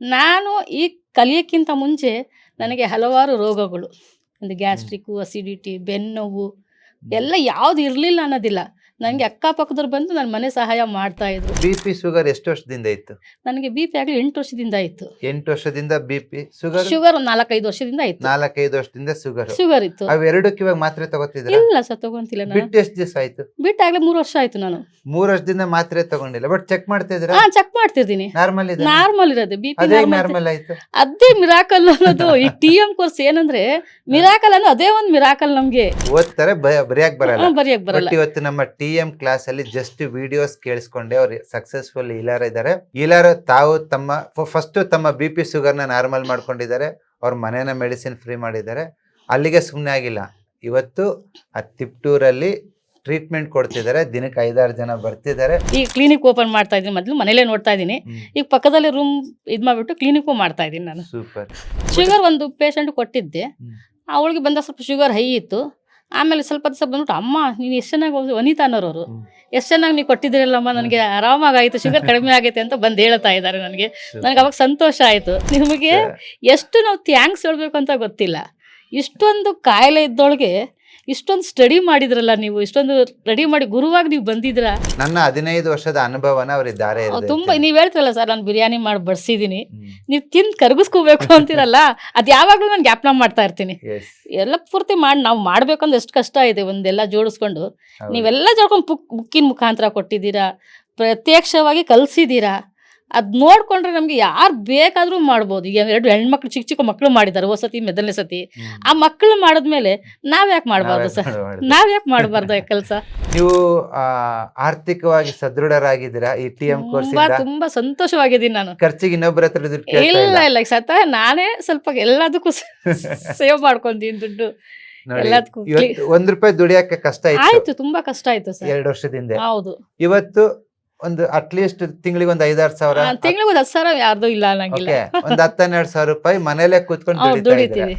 ನಾನು ಈ ಕಲಿಯಕ್ಕಿಂತ ಮುಂಚೆ ನನಗೆ ಹಲವಾರು ರೋಗಗಳು. ಒಂದು ಗ್ಯಾಸ್ಟ್ರಿಕ್ಕು ಅಸಿಡಿಟಿ ಬೆನ್ನೋವು ಎಲ್ಲ ಯಾವ್ದು ಇರಲಿಲ್ಲ ಅನ್ನೋದಿಲ್ಲ. ನನಗೆ ಅಕ್ಕಪಕ್ಕದವ್ರು ಬಂದು ನನ್ನ ಮನೆ ಸಹಾಯ ಮಾಡ್ತಾ ಇದ್ರು. ಬಿ ಪಿ ಶುಗರ್ ಎಷ್ಟು ವರ್ಷದಿಂದ ಇತ್ತು? ನನಗೆ ಬಿ ಪಿ ಆಗಲಿ ಎಂಟು ವರ್ಷದಿಂದ ಇತ್ತು. ಎಂಟು ವರ್ಷದಿಂದ ಬಿ ಪಿ ಶುಗರ್? ಶುಗರ್ ಒಂದು ನಾಲ್ಕೈದು ವರ್ಷದಿಂದ ಇತ್ತು. ನಾಲ್ಕೈದು ವರ್ಷದಿಂದ ಶುಗರ್. ಶುಗರ್ ಇತ್ತು. ಅವೆರಡಕ್ಕೆ ಇವಾಗ ಮಾತ್ರೆ ತಗೋತಿದ್ರ ಇಲ್ಲ ಸರ್ ತಗೊಂತಿಲ್ಲ ನಾನು. ಬಿಟ್ಟು ಎಷ್ಟು ದಿವಸ ಆಯ್ತು? ಬಿಟ್ಟಾಗ್ಲೇ ಮೂರು ವರ್ಷ ಆಯ್ತು ನಾನು. ಮೂರು ವರ್ಷದಿಂದ ಮಾತ್ರೆ ತಗೊಂಡಿಲ್ಲ. ಬಟ್ ಚೆಕ್ ಮಾಡ್ತಿದ್ರ ಹಾ ಚೆಕ್ ಮಾಡ್ತಿರ್ತೀನಿ. ನಾರ್ಮಲ್ ಇದೆ ನಾರ್ಮಲ್ ಇರೋದು. ಬಿ ಪಿ ಅದೇ ನಾರ್ಮಲ್ ಆಯ್ತು. ಅದೇ ಮಿರಾಕಲ್ ಅನ್ನೋದು. ಈ ಟಿ ಎಂ ಕೋರ್ಸ್ ಏನಂದ್ರೆ ಮಿರಾಕಲ್ ಅನ್ನೋ ಅದೇ ಒಂದು ಮಿರಾಕಲ್ ನಮ್ಗೆ. ಓದ್ತಾರೆ ಬ- ಬರೆಯಕ್ ಬರಲ್ಲ. ಬಟ್ ಇವತ್ತು ನಮ್ಮ ಟಿ ಎಂ ಕ್ಲಾಸ್ ಅಲ್ಲಿ ಜಸ್ಟ್ ವಿಡಿಯೋಸ್ ಕೇಳಿಸ್ಕೊಂಡೆ ಅವ್ರು ಸಕ್ಸಸ್ಫುಲ್ ಇಲಾರ ಇದ್ದಾರೆ. ಇಲಾರ ತಾವು ತಮ್ಮ ಫಸ್ಟ್ ತಮ್ಮ ಬಿ ಪಿ ನ ನಾರ್ಮಲ್ ಮಾಡ್ಕೊಂಡಿದ್ದಾರೆ. ಅವ್ರ ಮನೇನ ಮೆಡಿಸಿನ್ ಫ್ರೀ ಮಾಡಿದ್ದಾರೆ. ಅಲ್ಲಿಗೆ ಸುಮ್ಮನೆ ಆಗಿಲ್ಲ. ಇವತ್ತು ಆ ತಿಪ್ಟೂರಲ್ಲಿ ಟ್ರೀಟ್ಮೆಂಟ್ ಕೊಡ್ತಿದ್ದಾರೆ. ದಿನಕ್ಕೆ ಐದಾರು ಜನ ಬರ್ತಿದ್ದಾರೆ. ಈ ಕ್ಲಿನಿಕ್ ಓಪನ್ ಮಾಡ್ತಾ ಇದ್ದೀನಿ. ಮೊದಲು ಮನೇಲೇ ನೋಡ್ತಾ ಇದ್ದೀನಿ. ಈಗ ಪಕ್ಕದಲ್ಲಿ ರೂಮ್ ಇದು ಮಾಡ್ಬಿಟ್ಟು ಕ್ಲಿನಿಕ್ ಮಾಡ್ತಾ ಇದ್ದೀನಿ ನಾನು. ಸೂಪರ್ ಶುಗರ್ ಒಂದು ಪೇಷಂಟ್ ಕೊಟ್ಟಿದ್ದೆ. ಅವಳಿಗೆ ಬಂದ ಸ್ವಲ್ಪ ಶುಗರ್ ಹೈ ಇತ್ತು. ಆಮೇಲೆ ಸ್ವಲ್ಪ ದಿವಸ ಬಂದ್ಬಿಟ್ಟು ಅಮ್ಮ ನೀನು ಎಷ್ಟು ಚೆನ್ನಾಗಿ ಹೋಗಿ ವನಿತಾ ಅನ್ನೋರು. ಎಷ್ಟು ಚೆನ್ನಾಗಿ ನೀವು ಕೊಟ್ಟಿದ್ದೀರಲ್ಲಮ್ಮ ನನಗೆ ಆರಾಮಾಗಾಯಿತು ಶುಗರ್ ಕಡಿಮೆ ಆಗೈತೆ ಅಂತ ಬಂದು ಹೇಳ್ತಾ ಇದ್ದಾರೆ ನನಗೆ. ನನಗೆ ಅವಾಗ ಸಂತೋಷ ಆಯಿತು. ನಿಮಗೆ ಎಷ್ಟು ನಾವು ಥ್ಯಾಂಕ್ಸ್ ಹೇಳಬೇಕು ಅಂತ ಗೊತ್ತಿಲ್ಲ. ಇಷ್ಟೊಂದು ಕಾಯಿಲೆ ಇದ್ದೊಳಗೆ ಇಷ್ಟೊಂದು ಸ್ಟಡಿ ಮಾಡಿದ್ರಲ್ಲ ನೀವು? ಇಷ್ಟೊಂದು ರೆಡಿ ಮಾಡಿ ಗುರುವಾಗಿ ನೀವು ಬಂದಿದ್ರ ನನ್ನ ಹದಿನೈದು ವರ್ಷದ ಅನುಭವನ ಅವರಿದ್ದಾರೆ ತುಂಬಾ ನೀವ್ ಹೇಳ್ತಿರಲ್ಲ ಸರ್ ನಾನು ಬಿರಿಯಾನಿ ಮಾಡಿ ಬಡಿಸಿದೀನಿ ನೀವು ತಿಂದ್ ಕರ್ಗಿಸ್ಕೋಬೇಕು ಅಂತೀರಲ್ಲ ಅದ್ ಯಾವಾಗ್ಲೂ ನಾನು ಜ್ಞಾಪನ ಮಾಡ್ತಾ ಇರ್ತೀನಿ. ಎಲ್ಲ ಪೂರ್ತಿ ಮಾಡಿ ನಾವು ಮಾಡ್ಬೇಕಂದ್ ಎಷ್ಟು ಕಷ್ಟ ಇದೆ ಒಂದೆಲ್ಲ ಜೋಡಿಸ್ಕೊಂಡು. ನೀವೆಲ್ಲ ಜೋಡ್ಕೊಂಡು ಬುಕ್ ಬುಕ್ಕಿನ ಮುಖಾಂತರ ಕೊಟ್ಟಿದ್ದೀರಾ ಪ್ರತ್ಯಕ್ಷವಾಗಿ ಕಲಿಸಿದ್ದೀರಾ ಅದು ನೋಡ್ಕೊಂಡ್ರೆ ನಮಗೆ ಯಾರು ಬೇಕಾದರೂ ಮಾಡ್ಬೋದು. ಈಗ ಎರಡು ಹೆಣ್ಮಕ್ಳು ಚಿಕ್ಕ ಚಿಕ್ಕ ಮಕ್ಕಳು ಮಾಡಿದ್ದಾರೆ ಹೊಸ ಸತಿ ಮೊದಲನೇ ಸತಿ. ಆ ಮಕ್ಕಳು ಮಾಡಿದ್ಮೇಲೆ ನಾವ್ ಯಾಕೆ ಮಾಡಬಾರ್ದು ಸರ್? ನಾವ್ ಯಾಕೆ ಮಾಡಬಾರ್ದು ಕೆಲಸ? ನೀವು ಆ, ಆರ್ಥಿಕವಾಗಿ ಸದೃಢರಾಗಿದ್ದೀರಾ ಈ ಟಿ ಎಂ ಕೋರ್ಸ್ ತುಂಬಾ ಸಂತೋಷವಾಗಿದ್ದೀನಿ ನಾನು. ಖರ್ಚಿಗೆ ಇನ್ನೊಬ್ಬರ ಹತ್ರ ಇಲ್ಲ ಇಲ್ಲ? ಸತ ನಾನೇ ಸ್ವಲ್ಪ ಎಲ್ಲದಕ್ಕೂ ಸೇವ್ ಮಾಡ್ಕೊಂತೀನಿ ದುಡ್ಡು. ಒಂದ್ ರೂಪಾಯಿ ದುಡಿಯಕ್ಕೆ ಕಷ್ಟ ಆಯ್ತು ತುಂಬಾ ಕಷ್ಟ ಆಯ್ತು ಸರ್. ಎರಡು ವರ್ಷದಿಂದ. ಹೌದು. ಇವತ್ತು ಒಂದು ಅಟ್ಲೀಸ್ಟ್ ತಿಂಗಳಿಗೆ ಒಂದ್ ಐದಾರ್ ಸಾವಿರ. ತಿಂಗಳಿಗೆ ಒಂದ್ ಹತ್ತು ಸಾವಿರ ಯಾರ್ದು ಇಲ್ಲ ಅನ್ನಂಗಿಲ್ಲ. ಒಂದ್ ಹತ್ತೆರಡು ಸಾವಿರ ರೂಪಾಯಿ ಮನೇಲೆ ಕೂತ್ಕೊಂಡು ದುಡಿತೀವಿ.